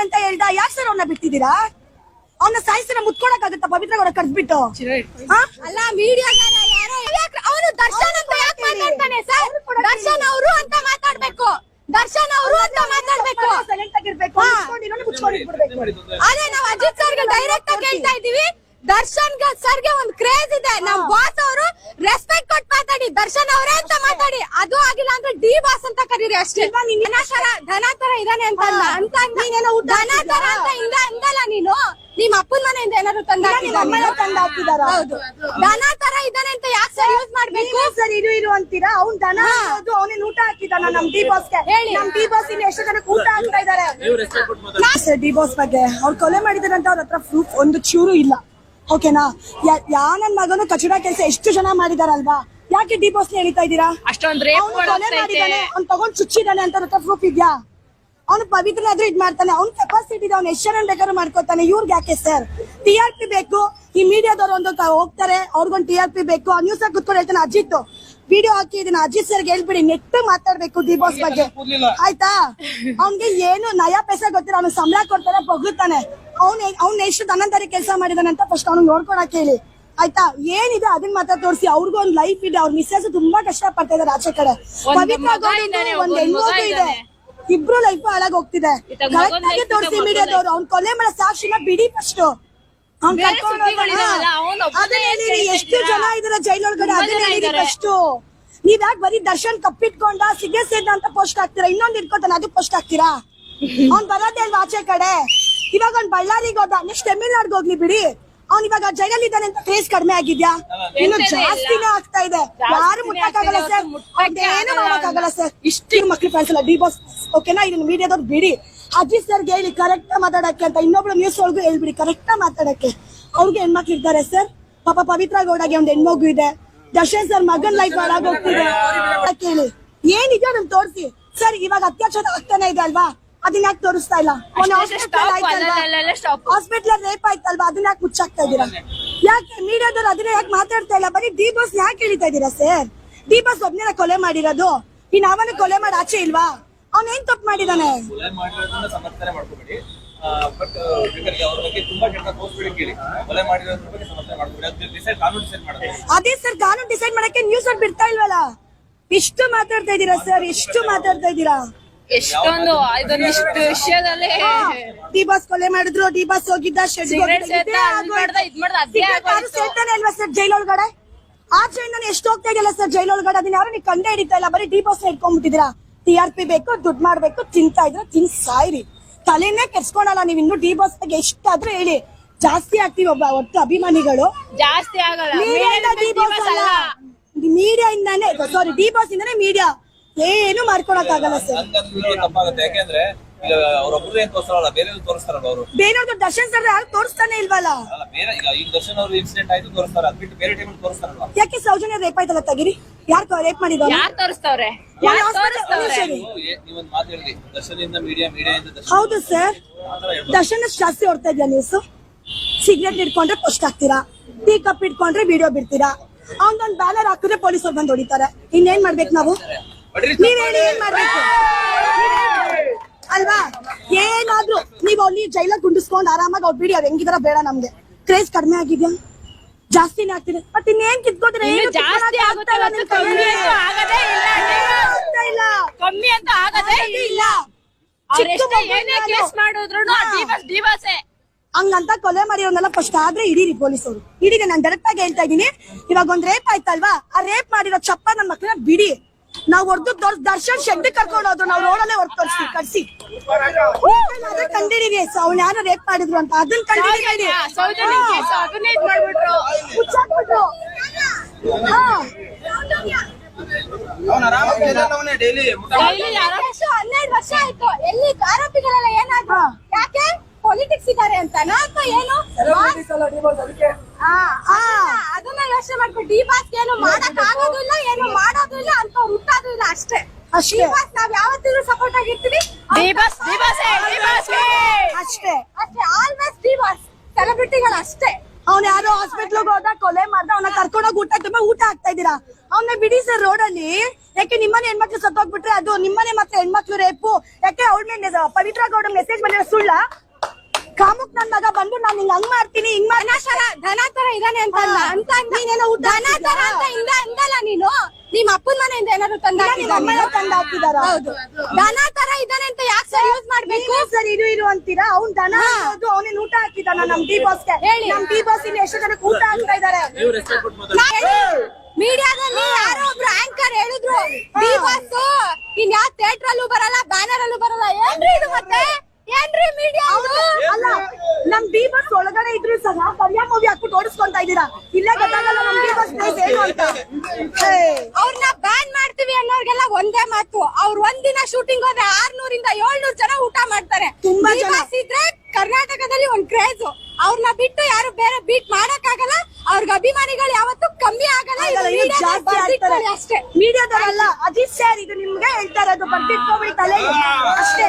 ಅಂತ ಹೇಳ್ದ ಯಾಕೆ ಸರ್ ಅವ್ನ ಬಿಟ್ಟಿದ್ದೀರಾ ಅವನ ಸಾಯಿಸಿನ ಮುತ್ಕೊಳಕ್ಕಾಗತ್ತ ಪವಿತ್ರ ಕೂಡ ಕರ್ದ್ಬಿಟ್ಟು? ಹಾ? ಅಲ್ಲ ಮೀಡಿಯಾಗಾರ ಯಾರೋ ಅವನು ದರ್ಶನ್ ಅಂತ ಯಾಕೆ ಮಾತಾಡ್ತಾನೆ ಸರ್ ದರ್ಶನ್ ಅವರು ಅಂತ ಮಾತಾಡ್ಬೇಕು. ದರ್ಶನ್ ಅವರು ಅಂತ ಮಾತಾಡ್ಬೇಕು. ಅದೇ ನಾವ್ ಅಜಿತ್ ಸರ್ಗೆ ಡೈರೆಕ್ಟ್ ಆಗಿ ಹೇಳ್ತಾ ಇದೀವಿ ದರ್ಶನ್ ಸರ್ಗೆ ಒಂದ್ ಕ್ರೇಜ್ ಇದೆ. ನಮ್ ಬಾಸ್ ಅವರು ರೆಸ್ಪೆಕ್ಟ್ ಕೊಟ್ ಮಾತಾಡಿ. ದರ್ಶನ್ ಅವರೇ ಅಂತ ಮಾತಾಡಿ. ಅದು ಆಗಿಲ್ಲ ಅಂದ್ರೆ ಡಿ ಬಾಸ್ ಅಂತ ಕರೀರಿ ಅಷ್ಟೇ. ಧನ ತರ ದನ ತರ ಇದಾನೆ ಅಂತ ಅಲ್ಲ. ಅಂತ ಇಲ್ಲ ಅಂದಲ್ಲ ನೀನು. ನಿಮ್ ಅಪ್ಪನ ಮನೆಯಿಂದ ಏನಾದ್ರು ತಂದ ನಿಮ್ಮ ಅಮ್ಮನೇ ತಂದು ಹಾಕಿದಾರಾ? ಹೌದು. ದನ ತರ ಇದಾನೆ ಅಂತ ಯಾಕೆ ಸರ್ ಯೂಸ್ ಮಾಡ್ಬೇಕು? ಸರ್ ಇದು ಇರು ಅಂತೀರಾ? ಅವ್ನ್ ದನ ಹಾಕೋದು ಅವನೇನ್ ಊಟ ಹಾಕಿದಾನ ನಮ್ ಡಿ ಬಾಸ್ಗೆ ಹೇಳಿ. ನಮ್ ಡಿ ಬಾಸ್ ಇಲ್ಲಿ ಎಷ್ಟು ಜನಕ್ಕೆ ಊಟ ಹಾಕ್ತಾ ಇದಾರೆ ಡಿ ಬಾಸ್ ಬಗ್ಗೆ. ಅವ್ರು ಕೊಲೆ ಮಾಡಿದಾರಂತ ಅಂತ ಅವ್ರ ಹತ್ರ ಪ್ರೂಫ್ ಒಂದು ಚೂರು ಇಲ್ಲ. ಓಕೆನಾ? ಯಾ- ನನ್ ಮಗನು ಕಚಡ ಕೆಲಸ ಎಷ್ಟು ಜನ ಮಾಡಿದಾರಲ್ವಾ? ಯಾಕೆ ಡಿ ಬಾಸ್ ಎಳಿತಾ ಇದ್ದೀರಾ? ಅಷ್ಟೊಂದ್ ರೇಪ್ ಅವ್ನು ಕೊಲೆ ಮಾಡಿದಾನೆ. ಅವ್ನು ತಗೊಂಡ್ ಚುಚ್ಚಿದಾನೆ ಅಂತ ಹತ್ರ ಪ್ರೂಫ್ ಇದ್ಯಾ? ಅವ್ನು ಪವಿತ್ರ ಆದ್ರೂ ಇದ್ ಮಾಡ್ತಾನೆ. ಅವ್ನ್ ಕೆಪಾಸಿಟಿ ಇದೆ ಅವ್ನು ಎಷ್ಟು ಜನ ಬೇಕಾದ್ರೂ ಮಾಡ್ಕೋತಾನೆ. ಇವ್ರಿಗೆ ಯಾಕೆ ಸರ್? ಟಿ ಆರ್ ಪಿ ಬೇಕು. ಈ ಮೀಡಿಯಾದವ್ರು ಒಂದು ಹೋಗ್ತಾರೆ. ಅವ್ರಿಗೊಂದು ಟಿ ಆರ್ ಪಿ ಬೇಕು. ಆ ನ್ಯೂಸ್ ಕುತ್ಕೊಂಡು ಹೇಳ್ತಾನೆ ಅಜಿತ್. ವಿಡಿಯೋ ಹಾಕಿ ಇದನ್ನ ಅಜಿತ್ ಸರ್ ಹೇಳ್ಬಿಡಿ ನೆಟ್ ಮಾತಾಡ್ಬೇಕು ದೀಪೋಸ್ ಬಗ್ಗೆ. ಆಯ್ತಾ? ಅವ್ನ್ಗೆ ಏನು ನಯಾ ಪೈಸಾ ಗೊತ್ತಿಲ್ಲ ಅವ್ನು ಸಂಬಳ ಕೊಡ್ತಾರೆ ಬಗ್ತಾನೆ ಅವ್ನ್ ಅವ್ನ ಎಷ್ಟು ತನ್ನಂತಾರಿ ಕೆಲಸ ಮಾಡಿದಾನೆ ಅಂತ ಫಸ್ಟ್ ಅವ್ನು ನೋಡ್ಕೊಳಕ್ ಹೇಳಿ. ಆಯ್ತಾ? ಏನಿದೆ ಅದನ್ನ ಮಾತ್ರ ತೋರಿಸಿ. ಅವ್ರಿಗೂ ಒಂದ್ ಲೈಫ್ ಇದೆ ಅವ್ರ ಮಿಸ್ಸಸ್ ತುಂಬಾ ಕಷ್ಟ ಪಡ್ತಾ ಇದಾರೆ ಆಚೆ ಕಡೆ. ಒಂದ್ ಪವಿತ್ರ ಒಂದ್ ಹೆಣ್ಮಗು ಇದೆ. ಇಬ್ರು ಲೈಫ್ ಹಾಳಾಗ್ ಹೋಗ್ತಿದೆ. ಕರೆಕ್ಟ್ ಆಗಿ ತೋರಿಸಿ ಮೀಡಿಯಾದವ್ರು ಅವ್ನ್ ಕೊಲೆ ಮಾಡೋ ಸಾಕ್ಷಿನ ಬಿಡಿ ಫಸ್ಟ್ ಎಷ್ಟು? ಜನ ಇದಾರೆ ಜೈಲೊಳಗಡೆ ಅದನ್ನೇ ಅಷ್ಟು ನೀವ್ ಯಾಕೆ ಬರೀ ದರ್ಶನ್ ಕಪ್ಪಿಟ್ಕೊಂಡ ಸಿಗ್ಗೆ ಸೇದ ಅಂತ ಪೋಸ್ಟ್ ಹಾಕ್ತೀರಾ? ಇನ್ನೊಂದ್ ಇಟ್ಕೊತಾನೆ ಅದು ಪೋಸ್ಟ್ ಹಾಕ್ತೀರಾ? ಅವ್ನ್ ಬರೋದೇ ಅಲ್ವಾ ಆಚೆ ಕಡೆ? ಇವಾಗ ಅವ್ನ್ ಬಳ್ಳಾರಿಗೆ ಹೋದ ನೆಕ್ಸ್ಟ್ ತಮಿಳ್ನಾಡ್ಗೆ ಹೋಗ್ಲಿ ಬಿಡಿ. ಅವ್ನ್ ಇವಾಗ ಜೈಲಲ್ಲಿ ಇದ್ದಾನೆ ಅಂತ ಫೇಸ್ ಕಡಿಮೆ ಆಗಿದ್ಯಾ? ಇನ್ನು. ಜಾಸ್ತಿನೇ ಆಗ್ತಾ ಇದೆ. ಯಾರು ಮುಟ್ಟಕ್ಕಾಗಲ್ಲ ಸರ್. ಏನು ಆಗಲ್ಲ. ಮಾಡಕ್ಕಾಗಲ್ಲ ಸರ್. ಇಷ್ಟು ಮಕ್ಳು ಫ್ಯಾನ್ಸ್ ಡಿ ಬಾಸ್ ಓಕೆನಾ ಇದನ್ನ ಮೀಡಿಯಾದವ್ರು ಬಿಡಿ. ಅಜಿತ್ ಸರ್ಗೆ ಹೇಳಿ ಕರೆಕ್ಟ್ ಮಾತಾಡಕ್ಕೆ ಅಂತ ಇನ್ನೊಬ್ಳು ನ್ಯೂಸ್ ಒಳಗೂ ಹೇಳ್ಬಿಡಿ ಕರೆಕ್ಟ್ ಮಾತಾಡಕ್ಕೆ. ಅವ್ರಿಗೆ ಹೆಣ್ಮಕ್ಳು ಇರ್ತಾರೆ ಸರ್. ಪಾಪ ಪವಿತ್ರ ಗೌಡಗೆ ಒಂದು ಹೆಣ್ಮಗು ಇದೆ. ದರ್ಶನ್ ಸರ್ ಮಗನ್ ಲೈಫ್ ಹಾಳಾಗೋಗ್ತಿದೆ ಕೇಳಿ. ಏನಿದೆ ನಮ್ ತೋರಿಸಿ. ಸರ್ ಇವಾಗ ಅತ್ಯಾಚಾರ ಆಗ್ತಾನೆ ಇದೆ ಅಲ್ವಾ? ಅದನ್ನ ಯಾಕೆ ತೋರಿಸ್ತಾ ಇಲ್ಲ. ಹಾಸ್ಪಿಟಲ್ ರೇಪ್ ಆಯ್ತಲ್ವಾ? ಅದನ್ನ ಯಾಕೆ ಮುಚ್ಚಾಕ್ತಾ ಇದ್ದೀರಾ? ಯಾಕೆ ಮೀಡಿಯಾದವ್ರು ಅದನ್ನ ಯಾಕೆ ಮಾತಾಡ್ತಾ ಇಲ್ಲ? ಬರೀ ಡಿ ಬಾಸ್ ಯಾಕೆ ಹೇಳಿತಾ ಇದೀರಾ ಸರ್ ಡಿ ಬಾಸ್ ಒಬ್ನೇನ ಕೊಲೆ ಮಾಡಿರೋದು? ಇನ್ ಅವನ ಕೊಲೆ ಮಾಡಿ ಆಚೆ ಇಲ್ವಾ? ಅವ್ನ ಏನ್ ತಪ್ಪು ಮಾಡಿದಾನೆ? ಕೊಲೆ ಮಾಡಿರೋದನ್ನ ಸಮರ್ಥನೆ ಮಾಡ್ಕೋಬೇಡಿ. ಬಟ್ ಬೇಕಾದ್ರೆ ಅವ್ರ ಬಗ್ಗೆ ತುಂಬಾ ಕೆಟ್ಟ ತೋರಿಸ್ಬೇಡಿ ಕೇಳಿ. ಕೊಲೆ ಮಾಡಿರೋದ್ರ ಬಗ್ಗೆ ಸಮರ್ಥನೆ ಮಾಡ್ಕೋಬೇಡಿ. ಅದು ಡಿಸೈಡ್ ಕಾನೂನು ಡಿಸೈಡ್ ಮಾಡೋದು. ಅದೇ ಸರ್ ಕಾನೂನು ಡಿಸೈಡ್ ಮಾಡಕ್ಕೆ ನ್ಯೂಸ್ ಅವ್ರು ಬಿಡ್ತಾ ಇಲ್ವಲ್ಲ? ಇಷ್ಟು ಮಾತಾಡ್ತಾ ಇದ್ದೀರಾ ಸರ್ ಎಷ್ಟು ಮಾತಾಡ್ತಾ ಇದ್ದೀರಾ? ಎಷ್ಟೊಂದು ಇದೊಂದಿಷ್ಟು ವಿಷಯದಲ್ಲಿ. ಡಿ ಬಾಸ್ ಕೊಲೆ ಮಾಡಿದ್ರು ಡಿ ಬಾಸ್ ಹೋಗಿದ್ದ ಶೆಡ್ Cigarette ಸೇದ್ದ, ಅದ್ ಮಾಡ್ದ, ನಾನು ಮಾಡ್ದ, ಅದೇ ಆಗೋಯ್ತು. ಸೇರ್ತಾನೆ ಅಲ್ವಾ ಸರ್ ಜೈಲೊಳಗಡೆ? ಆಚೆಯಿಂದ ಎಷ್ಟು ಹೋಗ್ತಾ ಇದೆಯಲ್ಲ ಸರ್ ಒಳಗಡೆ ಅದನ್ನ ಯಾರು ನೀವು ಕಂಡೇ ಹಿಡಿತಾ ಇಲ್ಲ ಬರೀ ಡಿ ಬಾಸ್ ಇಟ್ಕೊಂಡ್ಬಿಟ್ಟಿದ್ದೀರಾ ಟಿ ಆರ್ ಪಿ ಬೇಕು ದುಡ್ಡು ಮಾಡ್ಬೇಕು ತಿಂತಾ ಇದ್ರೆ ತಿನ್ ಸಾಯ್ರಿ. ತಲೆನೇ ಕೆಡ್ಸ್ಕೊಳಲ್ಲ ನೀವು ಇನ್ನು ಡಿ ಬಾಸ್ ಬಗ್ಗೆ ಎಷ್ಟಾದ್ರೂ ಹೇಳಿ. ಜಾಸ್ತಿ ಆಗ್ತೀವಿ ಒಬ್ಬ ಒಟ್ಟು ಅಭಿಮಾನಿಗಳು. ಜಾಸ್ತಿ ಆಗಲ್ಲ. ಮೀಡಿಯಾದ ಡಿ ಬಾಸ್ ಅಲ್ಲ. ಮೀಡಿಯಾ ಇಂದಾನೇ ಸಾರಿ ಡಿ ಬಾಸ್ ಇಂದಾನೆ ಮೀಡಿಯಾ ಏನು ಮಾಡ್ಕೊಳಕ್ ಆಗಲ್ಲ ಸರ್ ತಪ್ಪಾಗುತ್ತೆ. ಯಾಕೆಂದ್ರೆ ಈಗ ಅವ್ರೊಬ್ರು ಏನ್ ತೋರಿಸ್ತಾರಲ್ಲ ಬೇರೆ ತೋರಿಸ್ತಾರಲ್ಲ ಅವರು. ಬೇರೆಯವ್ರದ್ದು ದರ್ಶನ್ ಸರ್ ಯಾರು ತೋರಿಸ್ತಾನೆ ಇಲ್ವಲ್ಲ? ಅಲ್ಲ ಬೇರೆ ಈಗ ಈಗ ದರ್ಶನ್ ಅವ್ರ ಇನ್ಸಿಡೆಂಟ್ ಆಯ್ತು ತೋರಿಸ್ತಾರೆ. ಅದ್ ಬೇರೆ ಟೈಮ್ ತೋರಿಸ್ತಾರಲ್ವಾ? ಯಾಕೆ ಸೌಜನ್ಯ ರೇಪ್ ಆಯ್ತಲ್ಲ ತೆಗಿರಿ. ಯಾರು ರೇಪ್ ಮಾಡಿದವನು? ಯಾರ್ ತೋರಿಸ್ತವ್ರೆ? ಒಂದು ಯಾರ್ hospital- ತೋರಿಸ್ತವ್ರೆ? ಸರಿ. ನೀವು ಏ- ಮಾತು ಹೇಳಿದ್ರಿ ದರ್ಶನ್ ಮೀಡಿಯಾ ಮೀಡಿಯಾ ಇಂದ ದರ್ಶನ್ ಹೌದು ಸರ್. ದರ್ಶನ ಜಾಸ್ತಿ ಹೊಡ್ತಾ ಇದೆಯಾ ನ್ಯೂಸ್ ಸಿಗರೇಟ್ ಹಿಡ್ಕೊಂಡ್ರೆ ಪೋಸ್ಟ್ ಹಾಕ್ತೀರಾ? ಟೀ ಕಪ್ ಇಟ್ಕೊಂಡ್ರೆ ವಿಡಿಯೋ ಬಿಡ್ತೀರಾ? ಅವನೊಂದು ಬ್ಯಾನರ್ ಹಾಕಿದ್ರೆ ಪೊಲೀಸರು ಬಂದು ಹೊಡಿತಾರೆ. ಇನ್ನೇನ್ ಮಾಡ್ಬೇಕು ನಾವು? ನೀವ್ ಹೇಳಿ ಏನ್ ಮಾಡ್ಬೇಕು? ಅಲ್ವಾ? ಏನಾದ್ರೂ ನೀವ್ ಅಲ್ಲಿ ಜೈಲ ಗುಂಡಿಸ್ಕೊಂಡ್ ಆರಾಮಾಗಿ ಅವ್ರು ಬಿಡಿ ಅವ್ರು ಹೆಂಗಿದಾರ ಬೇಡ ನಮ್ಗೆ. ಕ್ರೇಜ್ ಕಡಿಮೆ ಆಗಿದ್ಯಾ? ಜಾಸ್ತಿನೇ ಆಗ್ತಿದೆ. ಮತ್ತೆ ಇನ್ನೇನ್ ಕಿತ್ಕೋದ್ರೆ ಏನು ಜಾಸ್ತಿ ಆಗುತ್ತೆ ಇಲ್ಲ ಕಮ್ಮಿ ಅಂತೂ ಆಗದೇ ಇಲ್ಲ ಕಮ್ಮಿ ಅಂತ ಆಗದೇ ಆಗದೇ ಇಲ್ಲ. ಇಲ್ಲ. ಚಿಕ್ಕ ಅವ್ರೆಷ್ಟೇ ಮಗು ಏನೇ ಕೇಸ್ ಮಾಡಿದ್ರು ಹಾ. ಡಿವಸ್ ಡಿವಸೇ. ಹಂಗಂತ ಕೊಲೆ ಮಾಡಿರೋನೆಲ್ಲ ಫಸ್ಟ್ ಆದ್ರೆ ಇಡೀರಿ ಪೊಲೀಸರು ಹಿಡೀರಿ ನಾನು ಡೈರೆಕ್ಟ್ ಆಗಿ ಹೇಳ್ತಾ ಇದೀನಿ ಇವಾಗ ಒಂದ್ ರೇಪ್ ಆಯ್ತಲ್ವಾ? ಆ ರೇಪ್ ಮಾಡಿರೋ ಚಪ್ಪ ನನ್ನ ಮಕ್ಕಳ ಬಿಡಿ. ನಾವ್ ಹೊಡೆದು ತೋರ್ಸ್ ದರ್ಶನ್ ಶೆಟ್ಟಿ ಕರ್ಕೊಂಡು ಹೋದ್ರು. ನಾವ್ ರೋಡಲ್ಲೇ ಹೊರತು ಕಳ್ಸಿ ಕರ್ಸಿ. ಅದನ್ನ ಕಂಡಿಡೀರಿ ಅವ್ನ ಯಾರು ರೇಪ್ ಮಾಡಿದ್ರು ಅಂತ. ಅದನ್ನ ಕಂಡಿದೀವಿ ಹಾ. ಹನ್ನೆರಡು ವರ್ಷ ಆಯ್ತು. ಎಲ್ಲಿ ಆರೋಪಿಗಳೆಲ್ಲ ಏನಾದ್ರು? ಯಾಕೆ? ಪೊಲಿಟಿಕ್ಸ್ ಇದ್ದಾರೆ ಅಂತನಾ ಅಥವಾ ಏನು? ಅದನ್ನ ಯೋಚನೆ ಮಾಡ್ಕೊಂಡು ಡಿ ಬಾಸ್ ಏನು ಮಾಡಕ್ ಆಗೋದು ಇಲ್ಲ ಏನು ಮಾಡೋದು ಇಲ್ಲ ಅಂತ ಹುಟ್ಟೋದು ಇಲ್ಲ ಅಷ್ಟೇ. ನಾವ್ ಯಾವತ್ತಿದ್ರು ಸಪೋರ್ಟ್ ಆಗಿರ್ತೀವಿ. ದೀಪಸ್ ಡಿಬಸೇ ಡಿಬಸ್ಗೆ ಅಷ್ಟೇ. ಅಷ್ಟೇ. ಆಲ್ವೇಸ್ ಬಾಸ್ ಸೆಲೆಬ್ರಿಟಿಗಳು ಅಷ್ಟೇ. ಅವ್ನ ಯಾರೋ ಹಾಸ್ಪಿಟ್ಲ್ ಹೋದಾಗ ಕೊಲೆ ಮಾಡ್ದ ಅವನ ಕರ್ಕೊಂಡೋಗಿ ಊಟ ತುಂಬಾ ಊಟ ಆಗ್ತಾ ಇದೀರಾ ಅವನ್ನ ಬಿಡಿ ಸರ್ ರೋಡ್ ಅಲ್ಲಿ ಯಾಕೆ ನಿಮ್ಮನೆ ಹೆಣ್ಮಕ್ಳು ಸತ್ತೋಗ್ಬಿಟ್ರೆ ಅದು ನಿಮ್ಮನೆ ಮತ್ತೆ ಹೆಣ್ಮಕ್ಳು ರೇಪು? ಯಾಕೆ ಅವಳ ಮೇಲೆ ಪವಿತ್ರ ಗೌಡ ಮೆಸೇಜ್ ಬಂದಿರೋ ಸುಳ್ಳ? ಕಾಮುಕ್ ನನ್ ಮಗ ಬಂದು ನಾನು ಹಿಂಗ್ ಹಂಗ್ ಮಾಡ್ತೀನಿ ಹಿಂಗ್ ತರ ದನ ತರ ಇದಾನೆ ಅಂತ ಅಲ್ಲ. ಅಂತ. ನೀನೇನೋ ಊಟ ದನ ತರ ಅಂತ ಇಂದ ಅಂದಲ್ಲ ನೀನು? ನಿಮ್ ಅಪ್ಪನ ಮನೆಯಿಂದ ಏನಾದ್ರು ತಂದ ತಂದ ಹಾಕಿದಾರ ಹೌದು ದನ ತರ ಇದಾನೆ ಅಂತ ಯಾಕೆ ಸರ್ ಯೂಸ್ ಮಾಡ್ಬೇಕು? ಸರ್ ಇದು ಇರು ಅಂತೀರಾ? ಅವ್ನ್ ದನ ಅವನೇ ಅವನೇನ್ ಊಟ ಹಾಕಿದಾನ ನಮ್ ಡಿ ಬಾಸ್ಗೆ ಹೇಳಿ. ನಮ್ ಡಿ ಬಾಸ್ ಇಲ್ಲಿ ಎಷ್ಟು ಜನಕ್ಕೆ ಊಟ ಹಾಕ್ತಾ ಇದಾರೆ ಮೀಡಿಯಾದಲ್ಲಿ ಯಾರೋ ಒಬ್ರು ಆಂಕರ್ ಹೇಳಿದ್ರು ಡಿ ಬಾಸ್ ಇನ್ ಯಾವ ಥಿಯೇಟರ್ ಅಲ್ಲೂ ಬರಲ್ಲ ಬ್ಯಾನರ್ ಅಲ್ಲೂ ಬರಲ್ಲ ಏನ್ರಿ ಇದು ಮತ್ತೆ? ಏನ್ರಿ ಮೀಡಿಯಾ ಅಲ್ಲ ನಮ್ ಡಿ ಬಸ್ ಒಳಗಡೆ ಇದ್ರು ಸಹ ಕರಿಯ ಮೂವಿ ಹಾಕ್ಬಿಟ್ಟು ಓಡಿಸ್ಕೊಂತಾ ಇದೀರಾ ಇಲ್ಲೇ ಗೊತ್ತಾಗಲ್ಲ ನಮ್ ಡಿ ಬಸ್ ಪ್ಲೇಸ್ ಏನು ಅಂತ. ಅವ್ರನ್ನ ಬ್ಯಾನ್ ಮಾಡ್ತೀವಿ ಅನ್ನೋರ್ಗೆಲ್ಲ ಒಂದೇ ಮಾತು. ಅವ್ರ ಒಂದಿನ ಶೂಟಿಂಗ್ ಹೋದ್ರೆ ಆರ್ನೂರಿಂದ ಏಳ್ನೂರ್ ಜನ ಊಟ ಮಾಡ್ತಾರೆ. ತುಂಬಾ ಜನ. ಡಿ ಇದ್ರೆ ಕರ್ನಾಟಕದಲ್ಲಿ ಒಂದ್ ಕ್ರೇಜ್ ಅವ್ರನ್ನ ಬಿಟ್ಟು ಯಾರು ಬೇರೆ ಬೀಟ್ ಮಾಡಕ್ ಆಗಲ್ಲ ಅವ್ರಿಗೆ ಅಭಿಮಾನಿಗಳು ಯಾವತ್ತೂ ಕಮ್ಮಿ ಆಗಲ್ಲ. ಅಷ್ಟೇ. ಮೀಡಿಯಾದವರಲ್ಲ ಅಜಿತ್ ಸರ್ ಇದು ನಿಮ್ಗೆ ಹೇಳ್ತಾ ಇರೋದು ಬರ್ತಿಟ್ಕೊಬಿಡಿ ತಲೆ ಅಷ್ಟೇ.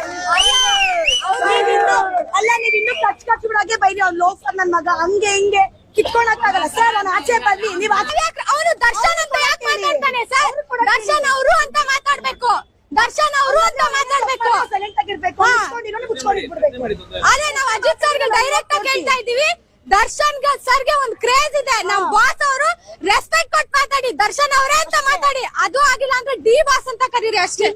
ಅಲ್ಲ ನೀವಿನ್ನು ಕಚ್ ಕಚ್ ಬಿಡಾಗೆ ಬೈರಿ ಅವ್ನು ಲೋಫರ್ ನನ್ ಮಗ. ಹಂಗೆ ಹಿಂಗೆ ಕಿತ್ಕೊಳಕ್ಕಾಗಲ್ಲ ಸರ್ ಅವ್ನು ಆಚೆ ಬರ್ಲಿ. ನೀವ್ ಅವನು ದರ್ಶನ್ ಅಂತ ಯಾಕೆ ಮಾತಾಡ್ತಾನೆ ಸರ್? ದರ್ಶನ್ ಅವರು ಅಂತ ಮಾತಾಡ್ಬೇಕು. ದರ್ಶನ್ ಅವರು ಅಂತ ಮಾತಾಡ್ಬೇಕು. ಅದೇ ನಾವ್ ಅಜಿತ್ ಸರ್ಗೆ ಡೈರೆಕ್ಟ್ ಆಗಿ ಹೇಳ್ತಾ ಇದೀವಿ ದರ್ಶನ್ ಸರ್ಗೆ ಒಂದ್ ಕ್ರೇಜ್ ಇದೆ. ನಮ್ ಬಾಸ್ ಅವರು ರೆಸ್ಪೆಕ್ಟ್ ಕೊಟ್ಟು ಮಾತಾಡಿ. ದರ್ಶನ್ ಅವರೇ ಅಂತ ಮಾತಾಡಿ. ಅದು ಆಗಿಲ್ಲ ಅಂದ್ರೆ ಡಿ ಬಾಸ್ ಅಂತ ಕರೀರಿ ಅಷ್ಟೇ.